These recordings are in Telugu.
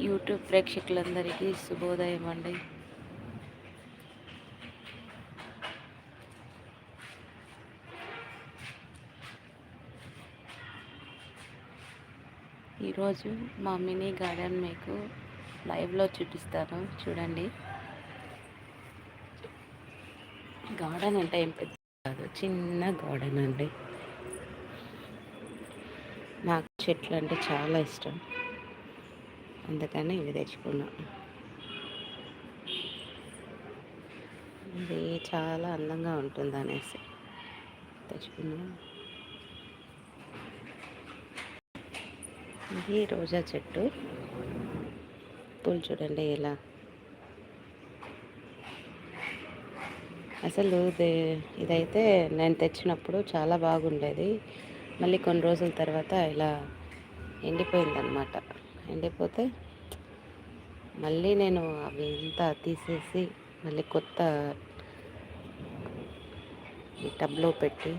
యూట్యూబ్ ప్రేక్షకులందరికీ శుభోదయం అండి. ఈరోజు మా మినీ గార్డెన్ మీకు లైవ్లో చూపిస్తాను. చూడండి. గార్డెన్ అంటే ఏం పెద్ద కాదు చిన్న గార్డెన్ అండి. నాకు చెట్లు అంటే చాలా ఇష్టం. అందుకని ఇవి తెచ్చుకున్నా. ఇది చాలా అందంగా ఉంటుంది అనేసి తెచ్చుకున్నా. ఇది రోజా చెట్టు. పూలు చూడండి ఇలా అసలు ఇదైతే నేను తెచ్చినప్పుడు చాలా బాగుండేది. మళ్ళీ కొన్ని రోజుల తర్వాత ఇలా ఎండిపోయిందనమాట ఎండిపోతే మళ్ళీ నేను అవి అంతా తీసేసి మళ్ళీ కొత్త ఈ టబ్లో పెట్టి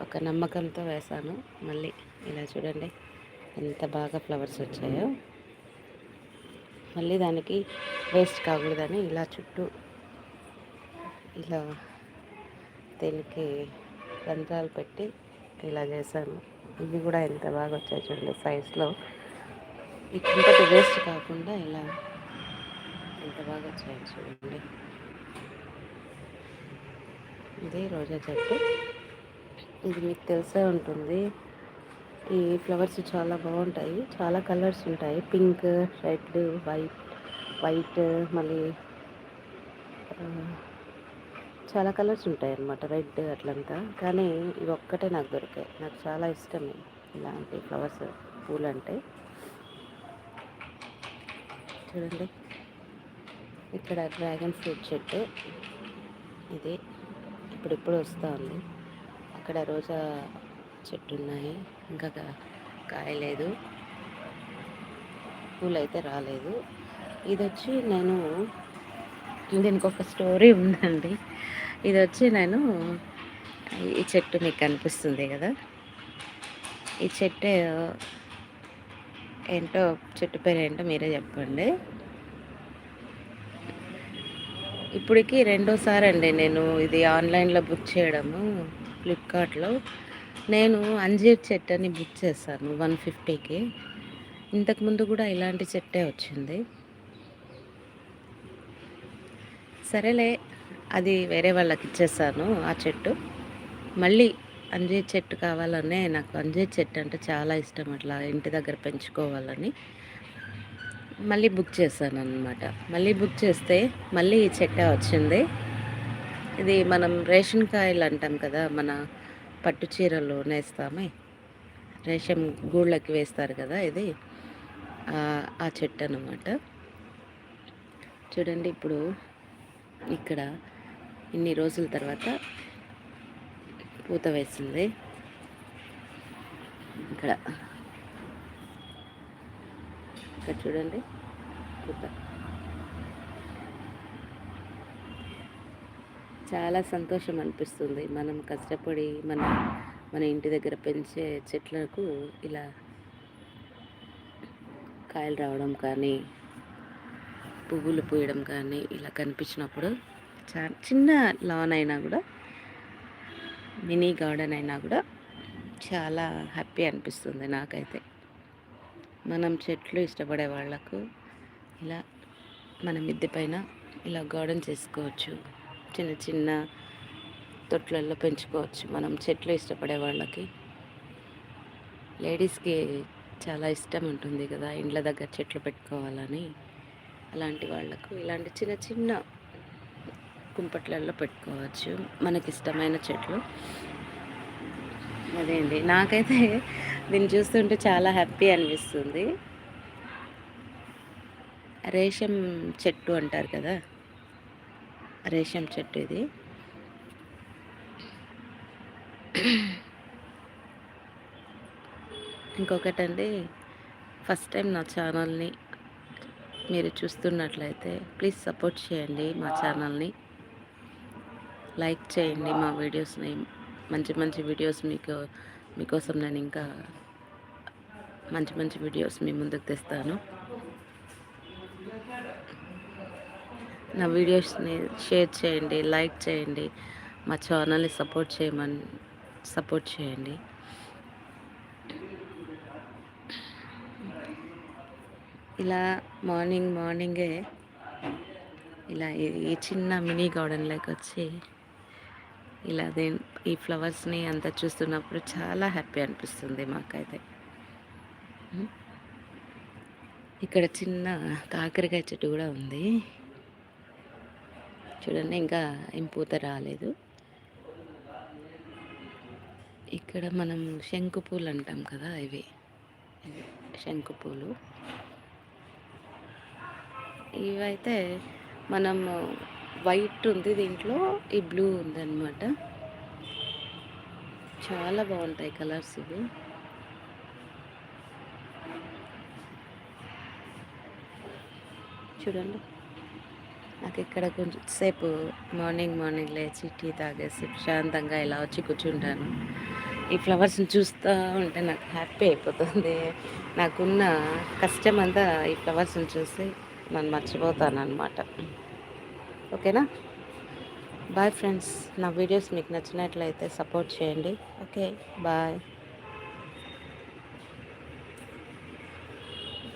ఒక నమ్మకంతో వేసాను. మళ్ళీ ఇలా చూడండి ఎంత బాగా ఫ్లవర్స్ వచ్చాయో. మళ్ళీ దానికి వేస్ట్ కాకూడదని ఇలా చుట్టూ ఇలా దీనికి రంధ్రాలు పెట్టి ఇలా చేశాను. ఇవి కూడా ఎంత బాగా వచ్చాయి చూడండి సైజ్లో ఇంతటి వేస్ట్ కాకుండా ఇలా ఎంత బాగా వచ్చాయి చూడండి. ఇది రోజా చెట్టు. ఇది మీకు తెలిసే ఉంటుంది. ఈ ఫ్లవర్స్ చాలా బాగుంటాయి. చాలా కలర్స్ ఉంటాయి. పింక్ రెడ్ వైట్ వైట్ మళ్ళీ చాలా కలర్స్ ఉంటాయి అన్నమాట. రెడ్ అట్లంతా. కానీ ఇవి ఒక్కటే నాకు దొరికాయి. నాకు చాలా ఇష్టం ఇలాంటి ఫ్లవర్స్ పూలు అంటే చూడండి. ఇక్కడ డ్రాగన్ ఫ్రూట్ చెట్టు. ఇది ఇప్పుడిప్పుడు వస్తూ ఉంది. అక్కడ రోజా చెట్టు ఉన్నాయి ఇంకా కాయలేదు. పూలు అయితే రాలేదు. ఇది వచ్చి నేను దీనికి ఒక స్టోరీ ఉందండి. ఇది వచ్చి నేను ఈ చెట్టు మీకు కనిపిస్తుంది కదా. ఈ చెట్టు ఏంటో చెట్టు పేరు ఏంటో మీరే చెప్పండి. ఇప్పటికి రెండోసారి అండి నేను ఇది ఆన్లైన్లో బుక్ చేయడము ఫ్లిప్కార్ట్లో. నేను అంజీర్ చెట్టు అని బుక్ చేశాను వన్ ఫిఫ్టీకి. ఇంతకుముందు కూడా ఇలాంటి చెట్టే వచ్చింది. సరేలే అది వేరే వాళ్ళకి ఇచ్చేసాను ఆ చెట్టు. మళ్ళీ అంజీర్ చెట్టు కావాలనే నాకు అంజీర్ చెట్టు అంటే చాలా ఇష్టం అట్లా ఇంటి దగ్గర పెంచుకోవాలని. మళ్ళీ బుక్ చేశాను అనమాట మళ్ళీ బుక్ చేస్తే మళ్ళీ ఈ చెట్టే వచ్చింది. ఇది మనం రేషన్ కాయలు అంటాం కదా మన పట్టు చీరలు నేస్తామే. రేషన్ గూళ్ళకి వేస్తారు కదా ఇది. ఆ చెట్టు అనమాట చూడండి ఇప్పుడు ఇక్కడ ఇన్ని రోజుల తర్వాత పూత వేసింది. ఇక్కడ. ఇక్కడ చూడండి పూత. చాలా సంతోషం అనిపిస్తుంది. మనం కష్టపడి మన మన ఇంటి దగ్గర పెంచే చెట్లకు ఇలా కాయలు రావడం కానీ పువ్వులు పూయడం కానీ ఇలా కనిపించినప్పుడు చా చిన్న లాన్ అయినా కూడా మినీ గార్డెన్ అయినా కూడా చాలా హ్యాపీ అనిపిస్తుంది నాకైతే. మనం చెట్లు ఇష్టపడే వాళ్ళకు ఇలా మన మిద్దె పైన ఇలా గార్డెన్ చేసుకోవచ్చు. చిన్న చిన్న తొట్లల్లో పెంచుకోవచ్చు. మనం చెట్లు ఇష్టపడే వాళ్ళకి లేడీస్కి చాలా ఇష్టం ఉంటుంది కదా ఇండ్ల దగ్గర చెట్లు పెట్టుకోవాలని. అలాంటి వాళ్ళకు ఇలాంటి చిన్న చిన్న కుంపట్లలో పెట్టుకోవచ్చు. మనకి ఇష్టమైన చెట్లు. అదే అండి. నాకైతే దీన్ని చూస్తుంటే చాలా హ్యాపీ అనిపిస్తుంది. రేషం చెట్టు అంటారు కదా? రేషం చెట్టు ఇది. ఇంకొకటండి ఫస్ట్ టైం నా ఛానల్ని మీరు చూస్తున్నట్లయితే ప్లీజ్ సపోర్ట్ చేయండి మా ఛానల్ని. లైక్ చేయండి మా వీడియోస్ని. మంచి మంచి వీడియోస్ మీకు మీకోసం నేను ఇంకా మంచి మంచి వీడియోస్ మీ ముందుకు తెస్తాను. నా వీడియోస్ని షేర్ చేయండి లైక్ చేయండి. మా ఛానల్ని సపోర్ట్ చేయమని సపోర్ట్ చేయండి. ఇలా మార్నింగ్ మార్నింగే ఇలా ఈ చిన్న మినీ గార్డెన్లోకి వచ్చి ఇలా దేని ఈ ఫ్లవర్స్ని అంతా చూస్తున్నప్పుడు చాలా హ్యాపీ అనిపిస్తుంది మాకైతే. ఇక్కడ చిన్న కాకరకాయ చెట్టు కూడా ఉంది. చూడండి ఇంకా ఇంపూత రాలేదు. ఇక్కడ మనం శంకు పూలు అంటాం కదా ఇవి. శంకు పూలు. ఇవైతే మనం వైట్ ఉంది దీంట్లో ఈ బ్లూ ఉందన్నమాట. చాలా బాగుంటాయి కలర్స్ ఇవి. చూడండి. నాకు ఇక్కడ కొంచెం సేపు మార్నింగ్ మార్నింగ్ లేచి టీ తాగేసి ప్రశాంతంగా ఇలా వచ్చి కూర్చుంటాను. ఈ ఫ్లవర్స్ని చూస్తూ ఉంటే నాకు హ్యాపీ అయిపోతుంది. నాకున్న కష్టం అంతా ఈ ఫ్లవర్స్ని చూసి నన్ను మర్చిపోతానమాట ఓకేనా? బాయ్ ఫ్రెండ్స్ నా వీడియోస్ మీకు నచ్చినట్లయితే సపోర్ట్ చేయండి. Okay bye